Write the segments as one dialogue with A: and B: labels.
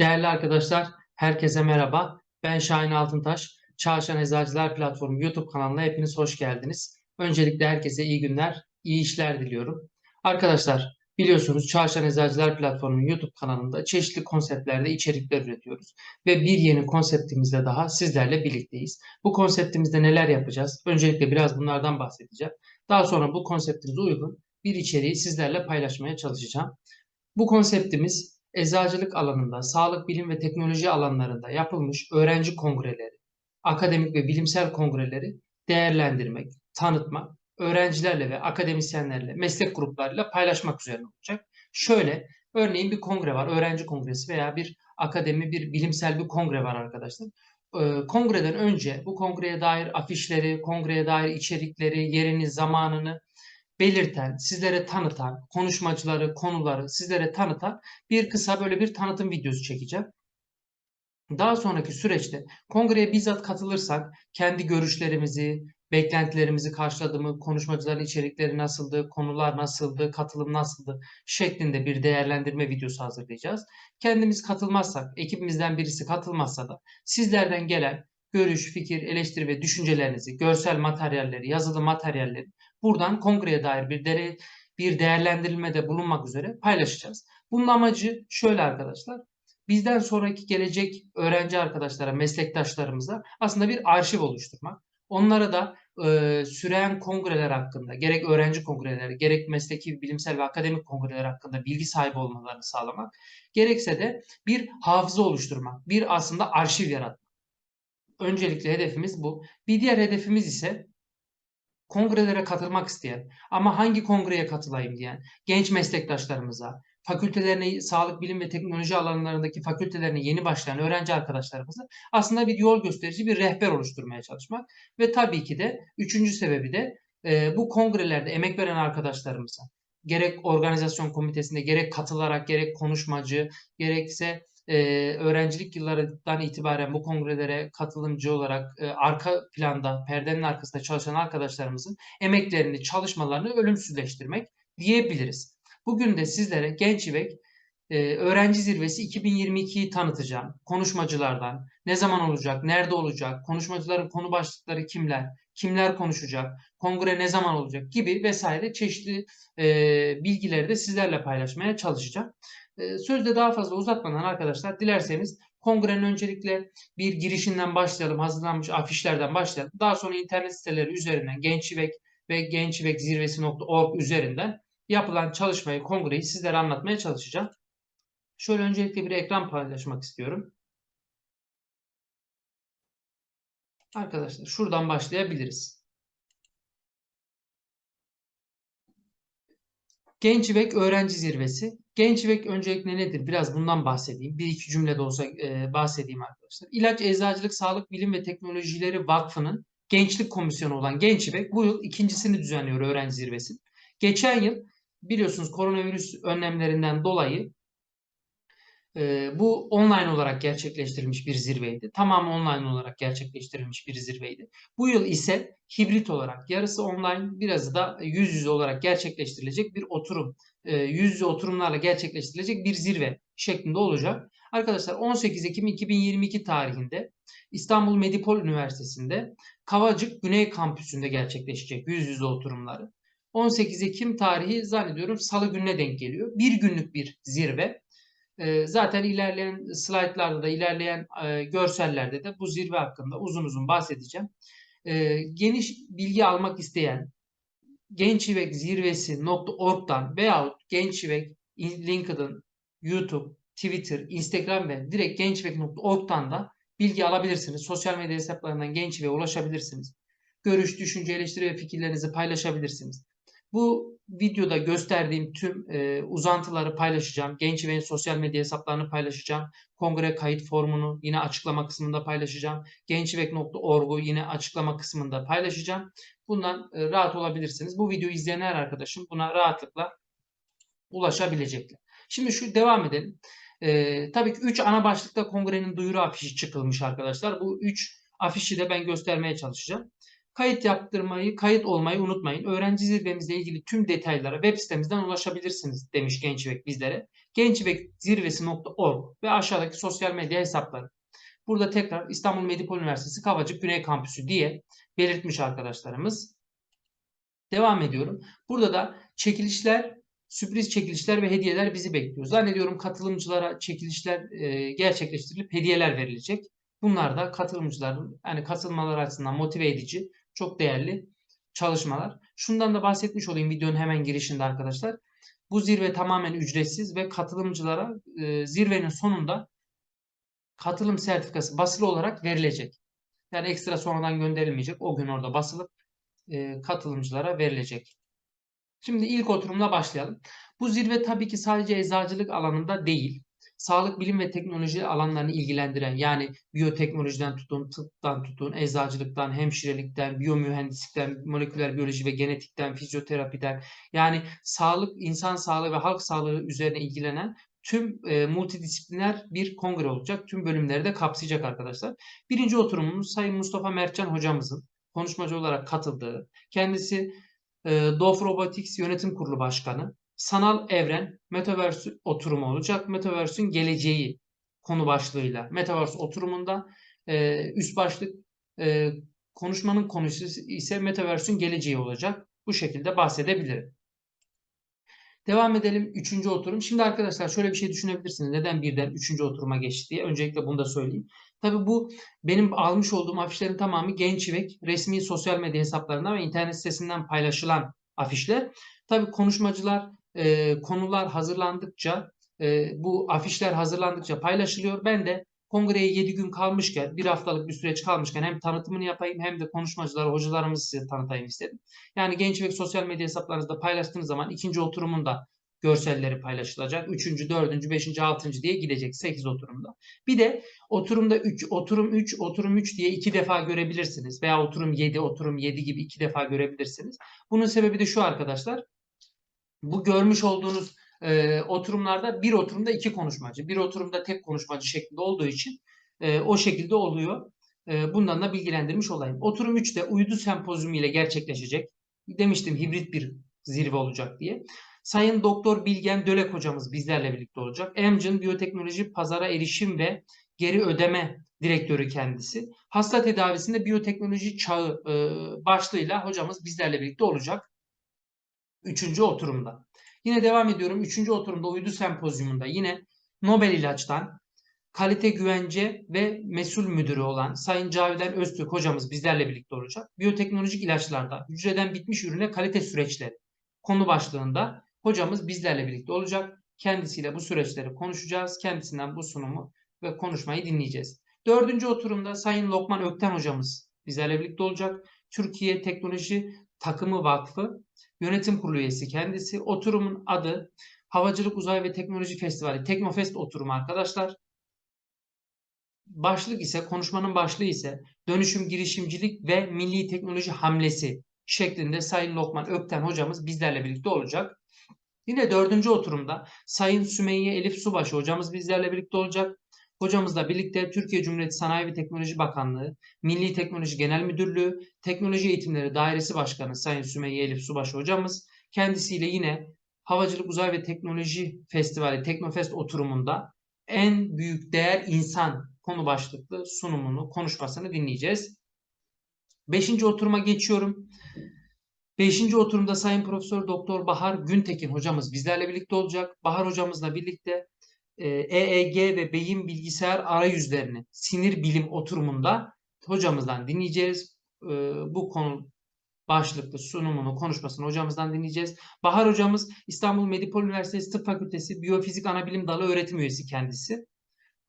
A: Değerli arkadaşlar, herkese merhaba. Ben Şahin Altıntaş. Çalışan Eczacılar Platformu YouTube kanalına hepiniz hoş geldiniz. Öncelikle herkese iyi günler, iyi işler diliyorum. Arkadaşlar, biliyorsunuz Çalışan Eczacılar Platformu YouTube kanalında çeşitli konseptlerde içerikler üretiyoruz. Ve bir yeni konseptimizde daha sizlerle birlikteyiz. Bu konseptimizde neler yapacağız? Öncelikle biraz bunlardan bahsedeceğim. Daha sonra bu konseptimize uygun bir içeriği sizlerle paylaşmaya çalışacağım. Bu konseptimiz eczacılık alanında, sağlık, bilim ve teknoloji alanlarında yapılmış öğrenci kongreleri, akademik ve bilimsel kongreleri değerlendirmek, tanıtmak, öğrencilerle ve akademisyenlerle, meslek gruplarıyla paylaşmak üzerine olacak. Şöyle, örneğin bir kongre var, öğrenci kongresi veya bir akademi, bir bilimsel bir kongre var arkadaşlar. Ee, kongreden önce bu kongreye dair afişleri, kongreye dair içerikleri, yerini, zamanını belirten, sizlere tanıtan, konuşmacıları, konuları sizlere tanıtan bir kısa böyle bir tanıtım videosu çekeceğim. Daha sonraki süreçte kongreye bizzat katılırsak kendi görüşlerimizi, beklentilerimizi karşıladı mı, konuşmacıların içerikleri nasıldı, konular nasıldı, katılım nasıldı şeklinde bir değerlendirme videosu hazırlayacağız. Kendimiz katılmazsak, ekibimizden birisi katılmazsa da sizlerden gelen görüş, fikir, eleştiri ve düşüncelerinizi, görsel materyalleri, yazılı materyalleri buradan kongreye dair bir dere, bir değerlendirilmede bulunmak üzere paylaşacağız. Bunun amacı şöyle arkadaşlar. Bizden sonraki gelecek öğrenci arkadaşlara, meslektaşlarımıza aslında bir arşiv oluşturmak. Onlara da e, süren kongreler hakkında, gerek öğrenci kongreleri, gerek mesleki, bilimsel ve akademik kongreler hakkında bilgi sahibi olmalarını sağlamak, gerekse de bir hafıza oluşturmak, bir aslında arşiv yaratmak. Öncelikle hedefimiz bu. Bir diğer hedefimiz ise kongrelere katılmak isteyen ama hangi kongreye katılayım diyen genç meslektaşlarımıza, fakültelerine, sağlık, bilim ve teknoloji alanlarındaki fakültelerine yeni başlayan öğrenci arkadaşlarımıza aslında bir yol gösterici, bir rehber oluşturmaya çalışmak. Ve tabii ki de üçüncü sebebi de e, bu kongrelerde emek veren arkadaşlarımıza gerek organizasyon komitesinde gerek katılarak gerek konuşmacı gerekse e, öğrencilik yıllarından itibaren bu kongrelere katılımcı olarak e, arka planda, perdenin arkasında çalışan arkadaşlarımızın emeklerini, çalışmalarını ölümsüzleştirmek diyebiliriz. Bugün de sizlere Genç İvek e, Öğrenci Zirvesi 2022'yi tanıtacağım. Konuşmacılardan, ne zaman olacak, nerede olacak, konuşmacıların konu başlıkları kimler, kimler konuşacak, kongre ne zaman olacak gibi vesaire çeşitli e, bilgileri de sizlerle paylaşmaya çalışacağım. Ee, sözde daha fazla uzatmadan arkadaşlar dilerseniz kongrenin öncelikle bir girişinden başlayalım. Hazırlanmış afişlerden başlayalım. Daha sonra internet siteleri üzerinden Gençivek ve gençivekzirvesi.org üzerinden yapılan çalışmayı, kongreyi sizlere anlatmaya çalışacağım. Şöyle öncelikle bir ekran paylaşmak istiyorum. Arkadaşlar şuradan başlayabiliriz. Gençivek Öğrenci Zirvesi. Gençivek öncelikle nedir? Biraz bundan bahsedeyim. Bir iki cümle de olsa e, bahsedeyim arkadaşlar. İlaç, Eczacılık, Sağlık, Bilim ve Teknolojileri Vakfı'nın Gençlik Komisyonu olan Gençivek bu yıl ikincisini düzenliyor öğrenci zirvesi. Geçen yıl biliyorsunuz koronavirüs önlemlerinden dolayı e, bu online olarak gerçekleştirilmiş bir zirveydi. Tamamı online olarak gerçekleştirilmiş bir zirveydi. Bu yıl ise hibrit olarak yarısı online birazı da yüz yüze olarak gerçekleştirilecek bir oturum. E, yüz yüze oturumlarla gerçekleştirilecek bir zirve şeklinde olacak. Arkadaşlar 18 Ekim 2022 tarihinde İstanbul Medipol Üniversitesi'nde Kavacık Güney Kampüsü'nde gerçekleşecek yüz yüze oturumları. 18 Ekim tarihi zannediyorum salı gününe denk geliyor. Bir günlük bir zirve. Ee, zaten ilerleyen slaytlarda da ilerleyen e, görsellerde de bu zirve hakkında uzun uzun bahsedeceğim. Ee, geniş bilgi almak isteyen gençivek zirvesi.org'dan veyahut gençivek LinkedIn, YouTube, Twitter, Instagram ve direkt gençivek.org'dan da bilgi alabilirsiniz. Sosyal medya hesaplarından gençivek'e ulaşabilirsiniz. Görüş, düşünce, eleştiri ve fikirlerinizi paylaşabilirsiniz. Bu videoda gösterdiğim tüm e, uzantıları paylaşacağım. Genç ve sosyal medya hesaplarını paylaşacağım. Kongre kayıt formunu yine açıklama kısmında paylaşacağım. Gençvek.org'u yine açıklama kısmında paylaşacağım. Bundan e, rahat olabilirsiniz. Bu videoyu izleyen her arkadaşım buna rahatlıkla ulaşabilecekler. Şimdi şu devam edelim. E, tabii ki 3 ana başlıkta kongrenin duyuru afişi çıkılmış arkadaşlar. Bu 3 afişi de ben göstermeye çalışacağım. Kayıt yaptırmayı, kayıt olmayı unutmayın. Öğrenci zirvemizle ilgili tüm detaylara web sitemizden ulaşabilirsiniz demiş Gençbek bizlere. Gençbekzirvesi.org ve aşağıdaki sosyal medya hesapları. Burada tekrar İstanbul Medipol Üniversitesi Kavacık Güney Kampüsü diye belirtmiş arkadaşlarımız. Devam ediyorum. Burada da çekilişler, sürpriz çekilişler ve hediyeler bizi bekliyor. Zannediyorum katılımcılara çekilişler e, gerçekleştirilip hediyeler verilecek. Bunlar da katılımcıların yani katılmaları açısından motive edici, çok değerli çalışmalar. Şundan da bahsetmiş olayım videonun hemen girişinde arkadaşlar. Bu zirve tamamen ücretsiz ve katılımcılara e, zirvenin sonunda katılım sertifikası basılı olarak verilecek. Yani ekstra sonradan gönderilmeyecek. O gün orada basılıp e, katılımcılara verilecek. Şimdi ilk oturumla başlayalım. Bu zirve tabii ki sadece eczacılık alanında değil. Sağlık bilim ve teknoloji alanlarını ilgilendiren yani biyoteknolojiden tutun, tıptan tutun, eczacılıktan, hemşirelikten, biyomühendislikten, moleküler biyoloji ve genetikten, fizyoterapiden yani sağlık, insan sağlığı ve halk sağlığı üzerine ilgilenen tüm e, multidisipliner bir kongre olacak. Tüm bölümleri de kapsayacak arkadaşlar. Birinci oturumumuz Sayın Mustafa Mertcan hocamızın konuşmacı olarak katıldığı, kendisi e, Dof Robotics Yönetim Kurulu Başkanı, Sanal Evren Metaverse oturumu olacak. Metaverse'ün geleceği konu başlığıyla. Metaverse oturumunda e, üst başlık e, konuşmanın konusu ise Metaverse'ün geleceği olacak. Bu şekilde bahsedebilirim. Devam edelim. Üçüncü oturum. Şimdi arkadaşlar şöyle bir şey düşünebilirsiniz. Neden birden üçüncü oturuma geçti diye. Öncelikle bunu da söyleyeyim. Tabii bu benim almış olduğum afişlerin tamamı Gençivek resmi sosyal medya hesaplarından ve internet sitesinden paylaşılan afişler. Tabii konuşmacılar, e, konular hazırlandıkça, e, bu afişler hazırlandıkça paylaşılıyor. Ben de kongreye 7 gün kalmışken, bir haftalık bir süreç kalmışken hem tanıtımını yapayım hem de konuşmacıları, hocalarımızı size tanıtayım istedim. Yani genç ve sosyal medya hesaplarınızda paylaştığınız zaman ikinci oturumunda görselleri paylaşılacak. Üçüncü, dördüncü, beşinci, altıncı diye gidecek. Sekiz oturumda. Bir de oturumda üç, oturum üç, oturum üç diye iki defa görebilirsiniz. Veya oturum yedi, oturum yedi gibi iki defa görebilirsiniz. Bunun sebebi de şu arkadaşlar. Bu görmüş olduğunuz e, oturumlarda bir oturumda iki konuşmacı, bir oturumda tek konuşmacı şeklinde olduğu için e, o şekilde oluyor. E, bundan da bilgilendirmiş olayım. Oturum 3'te uydu sempozyumu ile gerçekleşecek. Demiştim hibrit bir zirve olacak diye. Sayın Doktor Bilgen Dölek hocamız bizlerle birlikte olacak. Amgen Biyoteknoloji Pazara Erişim ve Geri Ödeme Direktörü kendisi. Hasta tedavisinde biyoteknoloji çağı e, başlığıyla hocamız bizlerle birlikte olacak. Üçüncü oturumda. Yine devam ediyorum. Üçüncü oturumda uydu sempozyumunda yine Nobel ilaçtan kalite güvence ve mesul müdürü olan Sayın Cavidan Öztürk hocamız bizlerle birlikte olacak. Biyoteknolojik ilaçlarda hücreden bitmiş ürüne kalite süreçleri konu başlığında hocamız bizlerle birlikte olacak. Kendisiyle bu süreçleri konuşacağız. Kendisinden bu sunumu ve konuşmayı dinleyeceğiz. Dördüncü oturumda Sayın Lokman Ökten hocamız bizlerle birlikte olacak. Türkiye Teknoloji Takımı Vakfı Yönetim Kurulu üyesi kendisi. Oturumun adı Havacılık Uzay ve Teknoloji Festivali Teknofest oturumu arkadaşlar. Başlık ise konuşmanın başlığı ise dönüşüm girişimcilik ve milli teknoloji hamlesi şeklinde Sayın Lokman Ökten hocamız bizlerle birlikte olacak. Yine dördüncü oturumda Sayın Sümeyye Elif Subaşı hocamız bizlerle birlikte olacak. Hocamızla birlikte Türkiye Cumhuriyeti Sanayi ve Teknoloji Bakanlığı, Milli Teknoloji Genel Müdürlüğü, Teknoloji Eğitimleri Dairesi Başkanı Sayın Sümeyye Elif Subaşı hocamız kendisiyle yine Havacılık Uzay ve Teknoloji Festivali Teknofest oturumunda en büyük değer insan konu başlıklı sunumunu, konuşmasını dinleyeceğiz. Beşinci oturuma geçiyorum. Beşinci oturumda Sayın Profesör Doktor Bahar Güntekin hocamız bizlerle birlikte olacak. Bahar hocamızla birlikte EEG e ve beyin bilgisayar arayüzlerini sinir bilim oturumunda hocamızdan dinleyeceğiz. E, bu konu başlıklı sunumunu, konuşmasını hocamızdan dinleyeceğiz. Bahar hocamız İstanbul Medipol Üniversitesi Tıp Fakültesi Biyofizik Anabilim Dalı öğretim üyesi kendisi.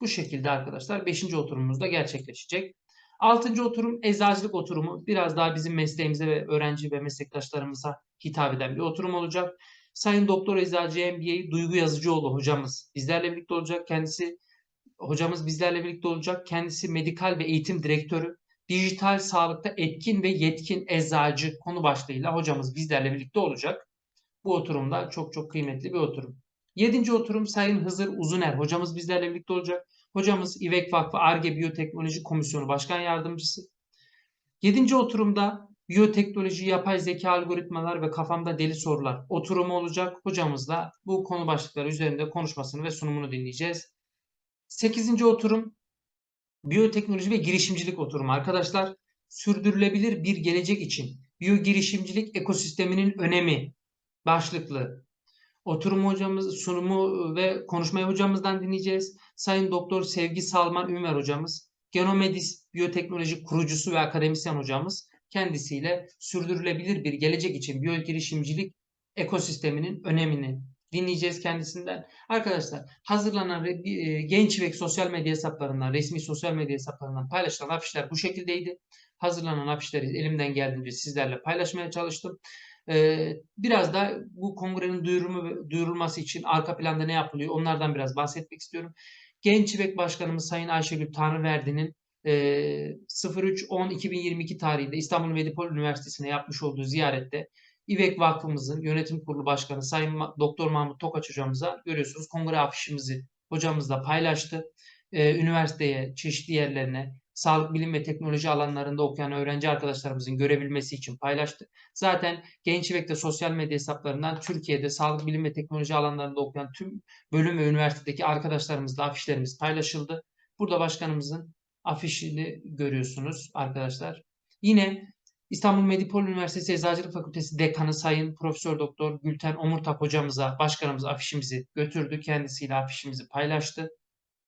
A: Bu şekilde arkadaşlar 5. oturumumuzda gerçekleşecek. 6. oturum eczacılık oturumu. Biraz daha bizim mesleğimize ve öğrenci ve meslektaşlarımıza hitap eden bir oturum olacak. Sayın Doktor Eczacı MBA Duygu Yazıcıoğlu hocamız bizlerle birlikte olacak. Kendisi hocamız bizlerle birlikte olacak. Kendisi medikal ve eğitim direktörü. Dijital sağlıkta etkin ve yetkin eczacı konu başlığıyla hocamız bizlerle birlikte olacak. Bu oturumda çok çok kıymetli bir oturum. Yedinci oturum Sayın Hızır Uzuner hocamız bizlerle birlikte olacak. Hocamız İvek Vakfı ARGE Biyoteknoloji Komisyonu Başkan Yardımcısı. Yedinci oturumda biyoteknoloji, yapay zeka algoritmalar ve kafamda deli sorular oturumu olacak. Hocamızla bu konu başlıkları üzerinde konuşmasını ve sunumunu dinleyeceğiz. 8. oturum biyoteknoloji ve girişimcilik oturumu arkadaşlar. Sürdürülebilir bir gelecek için biyo girişimcilik ekosisteminin önemi başlıklı oturum hocamız sunumu ve konuşmayı hocamızdan dinleyeceğiz. Sayın Doktor Sevgi Salman Ümer hocamız, Genomedis biyoteknoloji kurucusu ve akademisyen hocamız kendisiyle sürdürülebilir bir gelecek için biyo girişimcilik ekosisteminin önemini dinleyeceğiz kendisinden. Arkadaşlar hazırlanan e, genç ve sosyal medya hesaplarından, resmi sosyal medya hesaplarından paylaşılan afişler bu şekildeydi. Hazırlanan afişleri elimden geldiğince sizlerle paylaşmaya çalıştım. Ee, biraz da bu kongrenin duyurumu, duyurulması için arka planda ne yapılıyor onlardan biraz bahsetmek istiyorum. Genç İBEK Başkanımız Sayın Ayşegül Tanrıverdi'nin e, 03-10-2022 tarihinde İstanbul Medipol Üniversitesi'ne yapmış olduğu ziyarette İBEK Vakfımızın yönetim kurulu başkanı Sayın Doktor Mahmut Tokaç hocamıza görüyorsunuz kongre afişimizi hocamızla paylaştı. Ee, üniversiteye, çeşitli yerlerine, sağlık bilim ve teknoloji alanlarında okuyan öğrenci arkadaşlarımızın görebilmesi için paylaştı. Zaten Genç İBEK'te sosyal medya hesaplarından Türkiye'de sağlık bilim ve teknoloji alanlarında okuyan tüm bölüm ve üniversitedeki arkadaşlarımızla afişlerimiz paylaşıldı. Burada başkanımızın afişini görüyorsunuz arkadaşlar. Yine İstanbul Medipol Üniversitesi Eczacılık Fakültesi Dekanı Sayın Profesör Doktor Gülten Omurtak hocamıza, başkanımız afişimizi götürdü. Kendisiyle afişimizi paylaştı.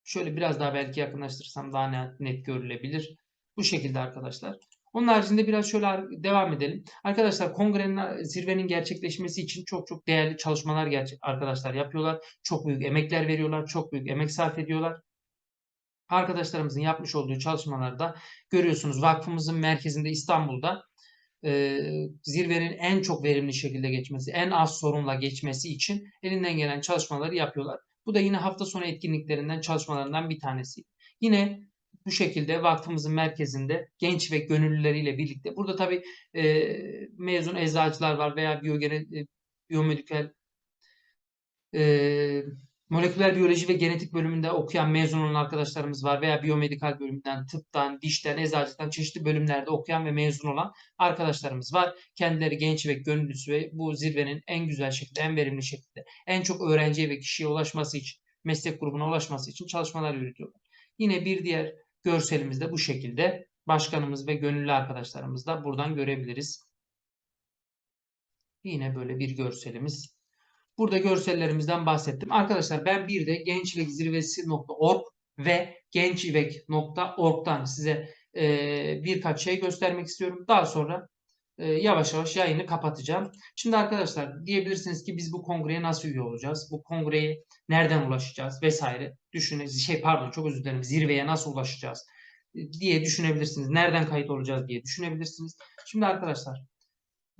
A: Şöyle biraz daha belki yakınlaştırsam daha net görülebilir. Bu şekilde arkadaşlar. Onun haricinde biraz şöyle devam edelim. Arkadaşlar kongrenin zirvenin gerçekleşmesi için çok çok değerli çalışmalar gerçek arkadaşlar yapıyorlar. Çok büyük emekler veriyorlar. Çok büyük emek sarf ediyorlar. Arkadaşlarımızın yapmış olduğu çalışmalarda görüyorsunuz vakfımızın merkezinde İstanbul'da e, zirvenin en çok verimli şekilde geçmesi, en az sorunla geçmesi için elinden gelen çalışmaları yapıyorlar. Bu da yine hafta sonu etkinliklerinden, çalışmalarından bir tanesi. Yine bu şekilde vakfımızın merkezinde genç ve gönüllüleriyle birlikte. Burada tabii e, mezun eczacılar var veya biyogene, e, biyomedikal e, moleküler biyoloji ve genetik bölümünde okuyan mezun olan arkadaşlarımız var veya biyomedikal bölümünden, tıptan, dişten, eczacılıktan çeşitli bölümlerde okuyan ve mezun olan arkadaşlarımız var. Kendileri genç ve gönüllüsü ve bu zirvenin en güzel şekilde, en verimli şekilde, en çok öğrenciye ve kişiye ulaşması için, meslek grubuna ulaşması için çalışmalar yürütüyorlar. Yine bir diğer görselimiz de bu şekilde. Başkanımız ve gönüllü arkadaşlarımız da buradan görebiliriz. Yine böyle bir görselimiz Burada görsellerimizden bahsettim. Arkadaşlar ben bir de gençivekzirvesi.org ve gençivek.org'dan size e, birkaç şey göstermek istiyorum. Daha sonra e, yavaş yavaş yayını kapatacağım. Şimdi arkadaşlar diyebilirsiniz ki biz bu kongreye nasıl üye olacağız? Bu kongreye nereden ulaşacağız vesaire. Düşünün şey pardon çok özür dilerim. Zirveye nasıl ulaşacağız? diye düşünebilirsiniz. Nereden kayıt olacağız diye düşünebilirsiniz. Şimdi arkadaşlar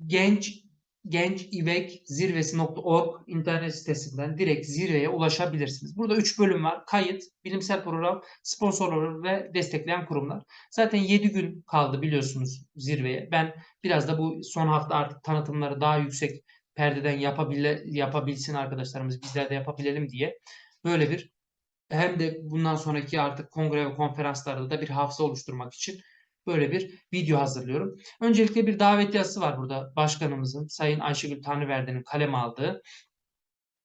A: genç gençivekzirvesi.org internet sitesinden direkt zirveye ulaşabilirsiniz. Burada 3 bölüm var. Kayıt, bilimsel program, sponsorlar ve destekleyen kurumlar. Zaten 7 gün kaldı biliyorsunuz zirveye. Ben biraz da bu son hafta artık tanıtımları daha yüksek perdeden yapabile, yapabilsin arkadaşlarımız bizler de yapabilelim diye böyle bir hem de bundan sonraki artık kongre ve konferanslarda da bir hafıza oluşturmak için böyle bir video hazırlıyorum. Öncelikle bir davet yazısı var burada başkanımızın Sayın Ayşegül Tanrıverdi'nin kaleme aldığı.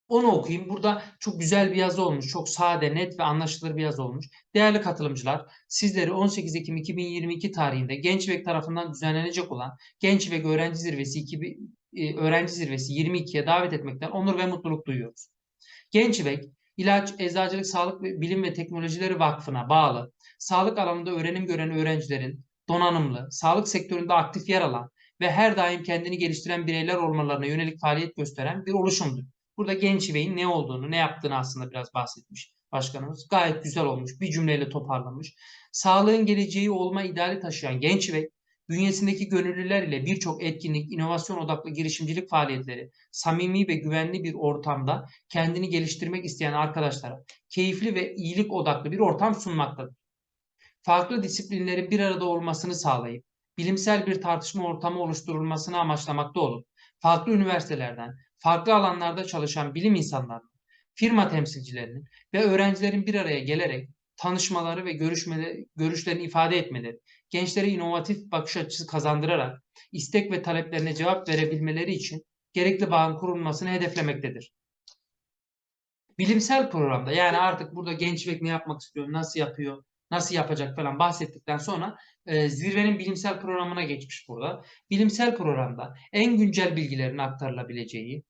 A: Onu okuyayım. Burada çok güzel bir yazı olmuş. Çok sade, net ve anlaşılır bir yazı olmuş. Değerli katılımcılar, sizleri 18 Ekim 2022 tarihinde Gençbek tarafından düzenlenecek olan Gençbek Öğrenci Zirvesi 2000, e, Öğrenci Zirvesi 22'ye davet etmekten onur ve mutluluk duyuyoruz. Gençbek, İlaç, Eczacılık, Sağlık ve Bilim ve Teknolojileri Vakfı'na bağlı sağlık alanında öğrenim gören öğrencilerin donanımlı, sağlık sektöründe aktif yer alan ve her daim kendini geliştiren bireyler olmalarına yönelik faaliyet gösteren bir oluşumdur. Burada Genç Bey'in ne olduğunu, ne yaptığını aslında biraz bahsetmiş başkanımız. Gayet güzel olmuş, bir cümleyle toparlamış. Sağlığın geleceği olma ideali taşıyan Genç Bey, bünyesindeki gönüllüler ile birçok etkinlik, inovasyon odaklı girişimcilik faaliyetleri, samimi ve güvenli bir ortamda kendini geliştirmek isteyen arkadaşlara keyifli ve iyilik odaklı bir ortam sunmaktadır farklı disiplinlerin bir arada olmasını sağlayıp bilimsel bir tartışma ortamı oluşturulmasını amaçlamakta olup farklı üniversitelerden, farklı alanlarda çalışan bilim insanlarının, firma temsilcilerinin ve öğrencilerin bir araya gelerek tanışmaları ve görüşmeleri, görüşlerini ifade etmeleri, gençlere inovatif bakış açısı kazandırarak istek ve taleplerine cevap verebilmeleri için gerekli bağın kurulmasını hedeflemektedir. Bilimsel programda yani artık burada genç ne yapmak istiyor, nasıl yapıyor, nasıl yapacak falan bahsettikten sonra e, zirvenin bilimsel programına geçmiş burada. Bilimsel programda en güncel bilgilerin aktarılabileceği,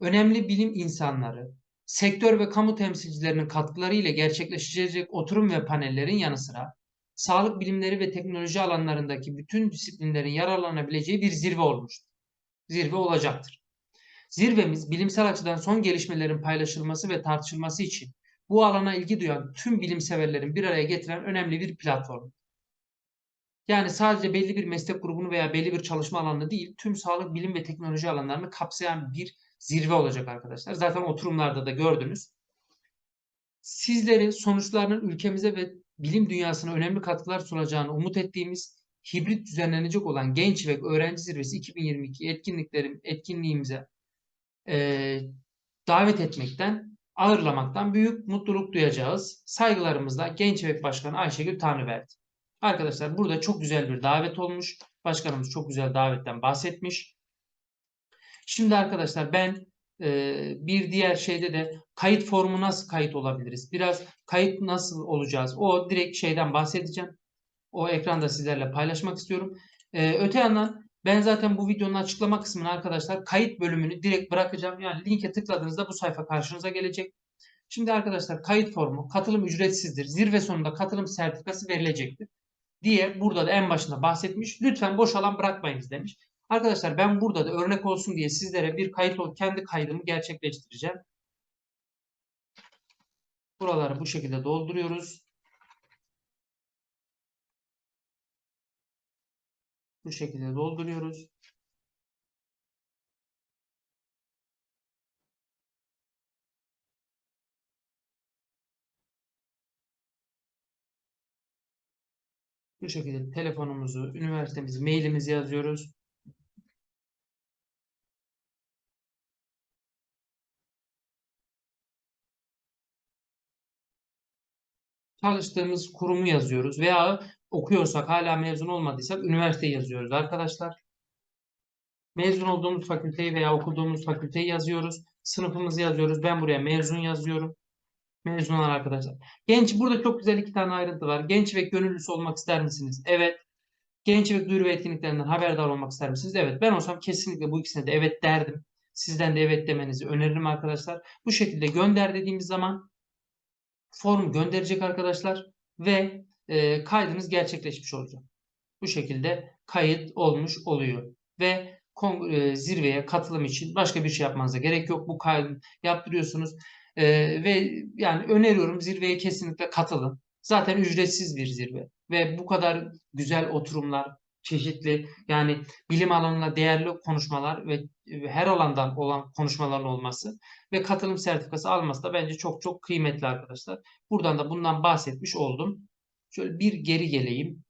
A: önemli bilim insanları, sektör ve kamu temsilcilerinin katkıları ile gerçekleşecek oturum ve panellerin yanı sıra sağlık bilimleri ve teknoloji alanlarındaki bütün disiplinlerin yararlanabileceği bir zirve olmuştur. Zirve olacaktır. Zirvemiz bilimsel açıdan son gelişmelerin paylaşılması ve tartışılması için bu alana ilgi duyan tüm bilimseverlerin bir araya getiren önemli bir platform. Yani sadece belli bir meslek grubunu veya belli bir çalışma alanını değil, tüm sağlık, bilim ve teknoloji alanlarını kapsayan bir zirve olacak arkadaşlar. Zaten oturumlarda da gördünüz. Sizleri sonuçlarının ülkemize ve bilim dünyasına önemli katkılar sunacağını umut ettiğimiz hibrit düzenlenecek olan Genç ve Öğrenci Zirvesi 2022 etkinliklerim etkinliğimize e, davet etmekten, ağırlamaktan büyük mutluluk duyacağız. Saygılarımızla Genç ve Başkanı Ayşegül Tanrıverdi. Arkadaşlar burada çok güzel bir davet olmuş. Başkanımız çok güzel davetten bahsetmiş. Şimdi arkadaşlar ben e, bir diğer şeyde de kayıt formu nasıl kayıt olabiliriz? Biraz kayıt nasıl olacağız? O direkt şeyden bahsedeceğim. O ekranda sizlerle paylaşmak istiyorum. E, öte yandan ben zaten bu videonun açıklama kısmına arkadaşlar kayıt bölümünü direkt bırakacağım. Yani linke tıkladığınızda bu sayfa karşınıza gelecek. Şimdi arkadaşlar kayıt formu katılım ücretsizdir. Zirve sonunda katılım sertifikası verilecektir diye burada da en başında bahsetmiş. Lütfen boş alan bırakmayınız demiş. Arkadaşlar ben burada da örnek olsun diye sizlere bir kayıt kendi kaydımı gerçekleştireceğim. Buraları bu şekilde dolduruyoruz. Bu şekilde dolduruyoruz. Bu şekilde telefonumuzu, üniversitemizi, mailimizi yazıyoruz. Çalıştığımız kurumu yazıyoruz veya okuyorsak hala mezun olmadıysak üniversiteyi yazıyoruz arkadaşlar. Mezun olduğumuz fakülteyi veya okuduğumuz fakülteyi yazıyoruz. Sınıfımızı yazıyoruz. Ben buraya mezun yazıyorum. Mezun olan arkadaşlar. Genç burada çok güzel iki tane ayrıntı var. Genç ve gönüllüsü olmak ister misiniz? Evet. Genç ve duyuru ve etkinliklerinden haberdar olmak ister misiniz? Evet. Ben olsam kesinlikle bu ikisine de evet derdim. Sizden de evet demenizi öneririm arkadaşlar. Bu şekilde gönder dediğimiz zaman form gönderecek arkadaşlar ve e, kaydınız gerçekleşmiş olacak. Bu şekilde kayıt olmuş oluyor ve e, zirveye katılım için başka bir şey yapmanıza gerek yok. Bu kaydı yaptırıyorsunuz e, ve yani öneriyorum zirveye kesinlikle katılın. Zaten ücretsiz bir zirve ve bu kadar güzel oturumlar, çeşitli yani bilim alanına değerli konuşmalar ve her alandan olan konuşmaların olması ve katılım sertifikası alması da bence çok çok kıymetli arkadaşlar. Buradan da bundan bahsetmiş oldum. Şöyle bir geri geleyim.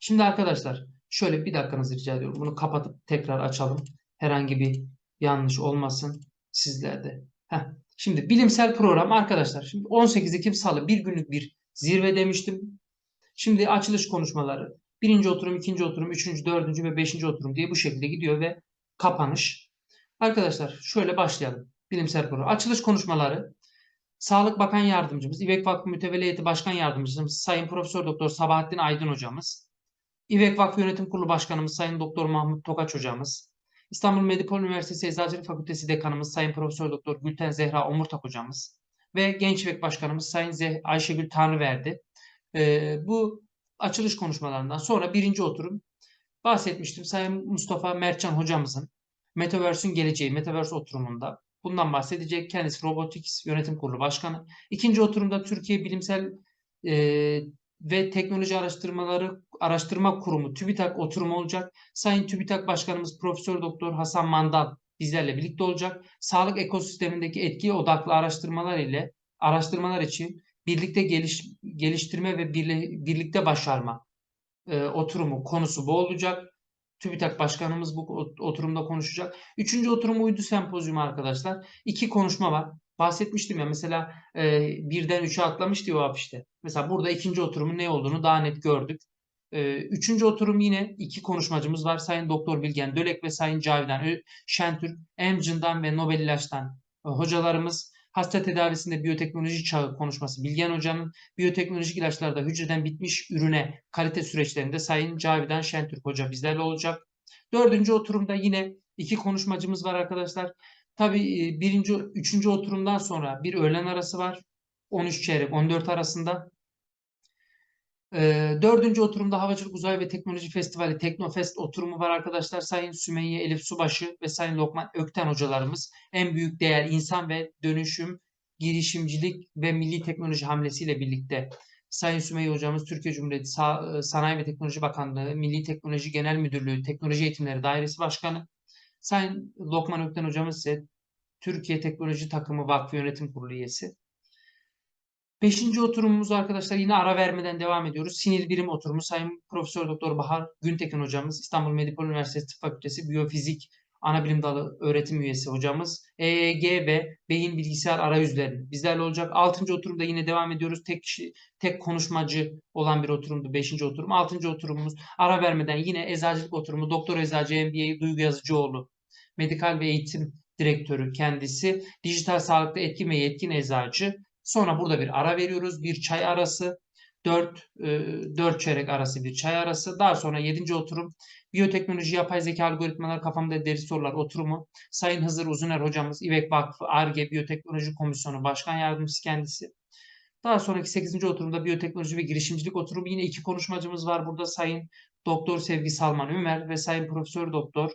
A: Şimdi arkadaşlar şöyle bir dakikanızı rica ediyorum. Bunu kapatıp tekrar açalım. Herhangi bir yanlış olmasın sizlerde. Heh. Şimdi bilimsel program arkadaşlar. Şimdi 18 Ekim Salı bir günlük bir zirve demiştim. Şimdi açılış konuşmaları. Birinci oturum, ikinci oturum, üçüncü, dördüncü ve beşinci oturum diye bu şekilde gidiyor ve kapanış. Arkadaşlar şöyle başlayalım. Bilimsel program. Açılış konuşmaları. Sağlık Bakan Yardımcımız, İBEK Vakfı Mütevelli Heyeti Başkan Yardımcımız Sayın Profesör Doktor Sabahattin Aydın Hocamız, İBEK Vakfı Yönetim Kurulu Başkanımız Sayın Doktor Mahmut Tokaç Hocamız, İstanbul Medipol Üniversitesi Eczacılık Fakültesi Dekanımız Sayın Profesör Doktor Gülten Zehra Omurtak Hocamız ve Genç İBEK Başkanımız Sayın Zeh Ayşegül Tanrıverdi. Ee, bu açılış konuşmalarından sonra birinci oturum bahsetmiştim. Sayın Mustafa Mertcan Hocamızın Metaverse'ün geleceği, Metaverse oturumunda Bundan bahsedecek. Kendisi Robotics Yönetim Kurulu Başkanı. İkinci oturumda Türkiye Bilimsel e, ve Teknoloji Araştırmaları Araştırma Kurumu TÜBİTAK oturumu olacak. Sayın TÜBİTAK Başkanımız Profesör Doktor Hasan Mandal bizlerle birlikte olacak. Sağlık ekosistemindeki etki odaklı araştırmalar ile araştırmalar için birlikte geliş, geliştirme ve birle, birlikte başarma e, oturumu konusu bu olacak. TÜBİTAK Başkanımız bu oturumda konuşacak. Üçüncü oturum uydu sempozyumu arkadaşlar. İki konuşma var. Bahsetmiştim ya mesela e, birden üçe atlamıştı o afişte. Mesela burada ikinci oturumun ne olduğunu daha net gördük. Ee, üçüncü oturum yine iki konuşmacımız var. Sayın Doktor Bilgen Dölek ve Sayın Cavidan Şentürk, Amgen'dan ve Nobel İlaç'tan e, hocalarımız. Hasta tedavisinde biyoteknoloji çağı konuşması Bilgen Hoca'nın, biyoteknolojik ilaçlarda hücreden bitmiş ürüne kalite süreçlerinde Sayın Cavidan Şentürk Hoca bizlerle olacak. Dördüncü oturumda yine iki konuşmacımız var arkadaşlar. Tabii e, birinci, üçüncü oturumdan sonra bir öğlen arası var. 13 çeyrek 14 arasında. Ee, dördüncü oturumda Havacılık Uzay ve Teknoloji Festivali Teknofest oturumu var arkadaşlar. Sayın Sümeyye Elif Subaşı ve Sayın Lokman Ökten hocalarımız en büyük değer insan ve dönüşüm, girişimcilik ve milli teknoloji hamlesiyle birlikte Sayın Sümeyye hocamız Türkiye Cumhuriyeti Sa- Sanayi ve Teknoloji Bakanlığı, Milli Teknoloji Genel Müdürlüğü, Teknoloji Eğitimleri Dairesi Başkanı. Sayın Lokman Ökten hocamız ise Türkiye Teknoloji Takımı Vakfı Yönetim Kurulu üyesi. Beşinci oturumumuz arkadaşlar yine ara vermeden devam ediyoruz. Sinir birim oturumu Sayın Profesör Doktor Bahar Güntekin hocamız, İstanbul Medipol Üniversitesi Tıp Fakültesi Biyofizik Anabilim Dalı öğretim üyesi hocamız. EEG ve beyin bilgisayar arayüzleri bizlerle olacak. Altıncı oturumda yine devam ediyoruz. Tek kişi, tek konuşmacı olan bir oturumdu. Beşinci oturum. Altıncı oturumumuz ara vermeden yine eczacılık oturumu Doktor Eczacı MBA Duygu Yazıcıoğlu. Medikal ve eğitim direktörü kendisi. Dijital sağlıkta etkin ve yetkin eczacı. Sonra burada bir ara veriyoruz. Bir çay arası. 4, 4 çeyrek arası bir çay arası. Daha sonra 7. oturum biyoteknoloji, yapay zeka algoritmalar, kafamda deri sorular oturumu. Sayın Hızır Uzuner hocamız, İvek Vakfı, ARGE Biyoteknoloji Komisyonu Başkan Yardımcısı kendisi. Daha sonraki 8. oturumda biyoteknoloji ve girişimcilik oturumu. Yine iki konuşmacımız var burada. Sayın Doktor Sevgi Salman Ömer ve Sayın Profesör Doktor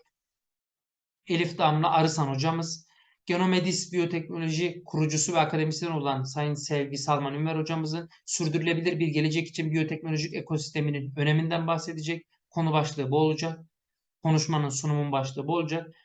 A: Elif Damla Arısan hocamız. Genomedis Biyoteknoloji kurucusu ve akademisyen olan Sayın Sevgi Salman Ümer hocamızın sürdürülebilir bir gelecek için biyoteknolojik ekosisteminin öneminden bahsedecek. Konu başlığı bu olacak. Konuşmanın sunumun başlığı bu olacak.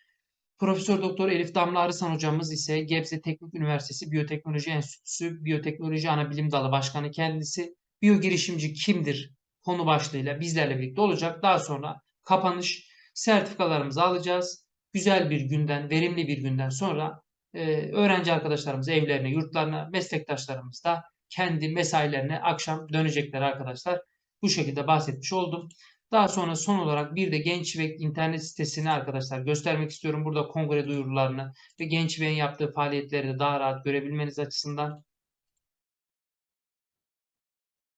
A: Profesör Doktor Elif Damla Arısan hocamız ise Gebze Teknik Üniversitesi Biyoteknoloji Enstitüsü Biyoteknoloji Anabilim Dalı Başkanı kendisi. Biyo girişimci kimdir? Konu başlığıyla bizlerle birlikte olacak. Daha sonra kapanış sertifikalarımızı alacağız güzel bir günden, verimli bir günden sonra e, öğrenci arkadaşlarımız evlerine, yurtlarına, meslektaşlarımız da kendi mesailerine akşam dönecekler arkadaşlar. Bu şekilde bahsetmiş oldum. Daha sonra son olarak bir de Gençvek internet sitesini arkadaşlar göstermek istiyorum. Burada kongre duyurularını ve Gençvek'in yaptığı faaliyetleri de daha rahat görebilmeniz açısından.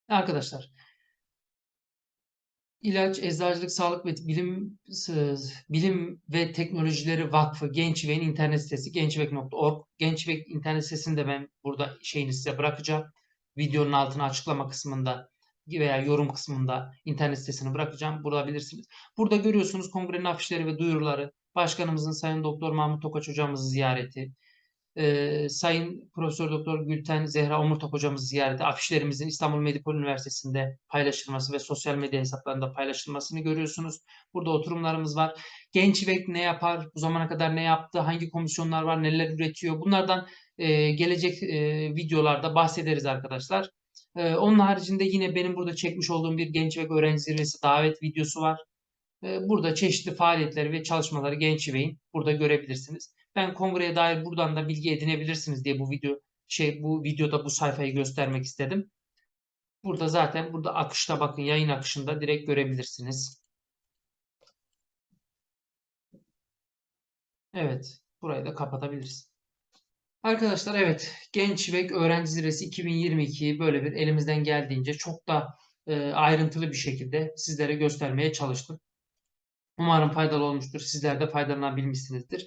A: Arkadaşlar İlaç, Eczacılık, Sağlık ve Bilim Bilim ve Teknolojileri Vakfı Gençvek'in internet sitesi gençvek.org. Gençvek internet sitesini de ben burada şeyini size bırakacağım. Videonun altına açıklama kısmında veya yorum kısmında internet sitesini bırakacağım. Bulabilirsiniz. Burada görüyorsunuz kongrenin afişleri ve duyuruları. Başkanımızın Sayın Doktor Mahmut Tokaç hocamızı ziyareti, e, Sayın Profesör Doktor Gülten Zehra Omurtak hocamızı ziyareti, afişlerimizin İstanbul Medipol Üniversitesi'nde paylaşılması ve sosyal medya hesaplarında paylaşılmasını görüyorsunuz. Burada oturumlarımız var. Genç ve ne yapar? Bu zamana kadar ne yaptı? Hangi komisyonlar var? Neler üretiyor? Bunlardan e, gelecek e, videolarda bahsederiz arkadaşlar. E, onun haricinde yine benim burada çekmiş olduğum bir genç ve öğrenci zirvesi davet videosu var. Burada çeşitli faaliyetleri ve çalışmaları Genç burada görebilirsiniz. Ben kongreye dair buradan da bilgi edinebilirsiniz diye bu video şey bu videoda bu sayfayı göstermek istedim. Burada zaten burada akışta bakın yayın akışında direkt görebilirsiniz. Evet. Burayı da kapatabiliriz. Arkadaşlar evet Genç ve Öğrenci Zirvesi 2022 böyle bir elimizden geldiğince çok da e, ayrıntılı bir şekilde sizlere göstermeye çalıştım. Umarım faydalı olmuştur. Sizler de faydalanabilmişsinizdir.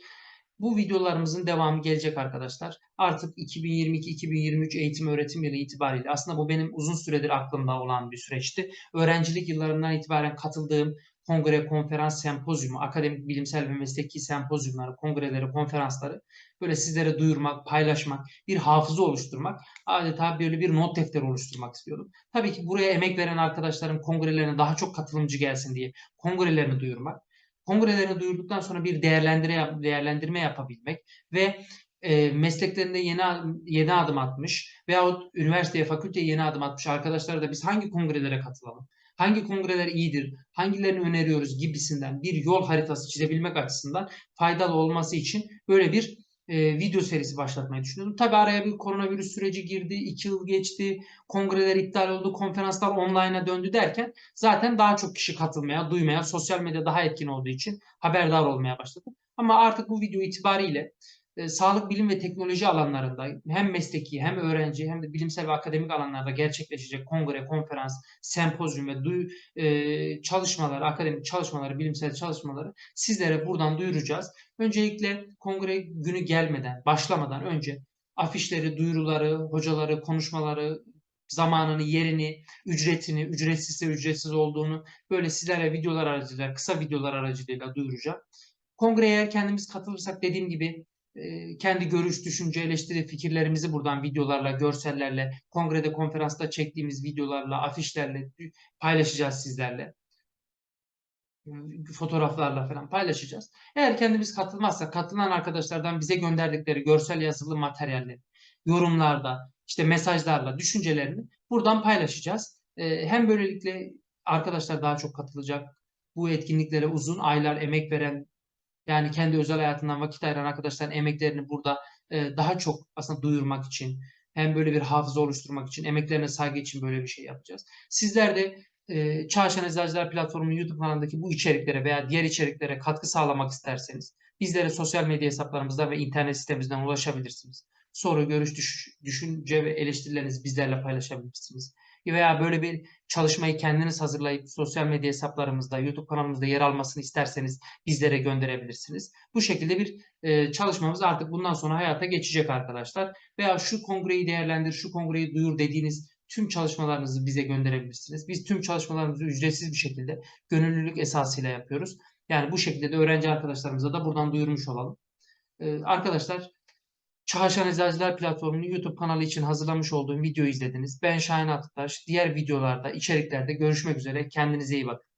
A: Bu videolarımızın devamı gelecek arkadaşlar. Artık 2022-2023 eğitim öğretim yılı itibariyle aslında bu benim uzun süredir aklımda olan bir süreçti. Öğrencilik yıllarından itibaren katıldığım kongre, konferans, sempozyumu, akademik, bilimsel ve mesleki sempozyumları, kongreleri, konferansları böyle sizlere duyurmak, paylaşmak, bir hafıza oluşturmak, adeta böyle bir not defteri oluşturmak istiyordum. Tabii ki buraya emek veren arkadaşlarım kongrelerine daha çok katılımcı gelsin diye kongrelerini duyurmak, kongrelerini duyurduktan sonra bir değerlendirme, değerlendirme yapabilmek ve e, mesleklerinde yeni yeni adım atmış veyahut üniversiteye, fakülteye yeni adım atmış arkadaşlara da biz hangi kongrelere katılalım? Hangi kongreler iyidir? Hangilerini öneriyoruz gibisinden bir yol haritası çizebilmek açısından faydalı olması için böyle bir e, video serisi başlatmayı düşünüyordum. Tabii araya bir koronavirüs süreci girdi, iki yıl geçti, kongreler iptal oldu, konferanslar online'a döndü derken zaten daha çok kişi katılmaya, duymaya, sosyal medya daha etkin olduğu için haberdar olmaya başladı. Ama artık bu video itibariyle e, sağlık, bilim ve teknoloji alanlarında hem mesleki hem öğrenci hem de bilimsel ve akademik alanlarda gerçekleşecek kongre, konferans, sempozyum ve duy, e, çalışmaları, akademik çalışmaları, bilimsel çalışmaları sizlere buradan duyuracağız. Öncelikle kongre günü gelmeden, başlamadan önce afişleri, duyuruları, hocaları, konuşmaları, zamanını, yerini, ücretini, ücretsizse ücretsiz olduğunu böyle sizlere videolar aracılığıyla, kısa videolar aracılığıyla duyuracağım. Kongreye eğer kendimiz katılırsak dediğim gibi kendi görüş, düşünce, eleştiri, fikirlerimizi buradan videolarla, görsellerle, kongrede, konferansta çektiğimiz videolarla, afişlerle paylaşacağız sizlerle. Fotoğraflarla falan paylaşacağız. Eğer kendimiz katılmazsak, katılan arkadaşlardan bize gönderdikleri görsel yazılı materyaller, yorumlarda, işte mesajlarla düşüncelerini buradan paylaşacağız. Hem böylelikle arkadaşlar daha çok katılacak. Bu etkinliklere uzun aylar emek veren yani kendi özel hayatından vakit ayıran arkadaşların emeklerini burada e, daha çok aslında duyurmak için hem böyle bir hafıza oluşturmak için emeklerine saygı için böyle bir şey yapacağız. Sizler de e, Çağrışan Eczacılar Platformu'nun YouTube kanalındaki bu içeriklere veya diğer içeriklere katkı sağlamak isterseniz bizlere sosyal medya hesaplarımızda ve internet sitemizden ulaşabilirsiniz. Soru, görüş, düş- düşünce ve eleştirilerinizi bizlerle paylaşabilirsiniz. Veya böyle bir çalışmayı kendiniz hazırlayıp sosyal medya hesaplarımızda, YouTube kanalımızda yer almasını isterseniz bizlere gönderebilirsiniz. Bu şekilde bir e, çalışmamız artık bundan sonra hayata geçecek arkadaşlar. Veya şu kongreyi değerlendir, şu kongreyi duyur dediğiniz tüm çalışmalarınızı bize gönderebilirsiniz. Biz tüm çalışmalarımızı ücretsiz bir şekilde gönüllülük esasıyla yapıyoruz. Yani bu şekilde de öğrenci arkadaşlarımıza da buradan duyurmuş olalım. Ee, arkadaşlar Çağrışan Eczacılar Platformu'nun YouTube kanalı için hazırlamış olduğum videoyu izlediniz. Ben Şahin Atıtaş. Diğer videolarda, içeriklerde görüşmek üzere. Kendinize iyi bakın.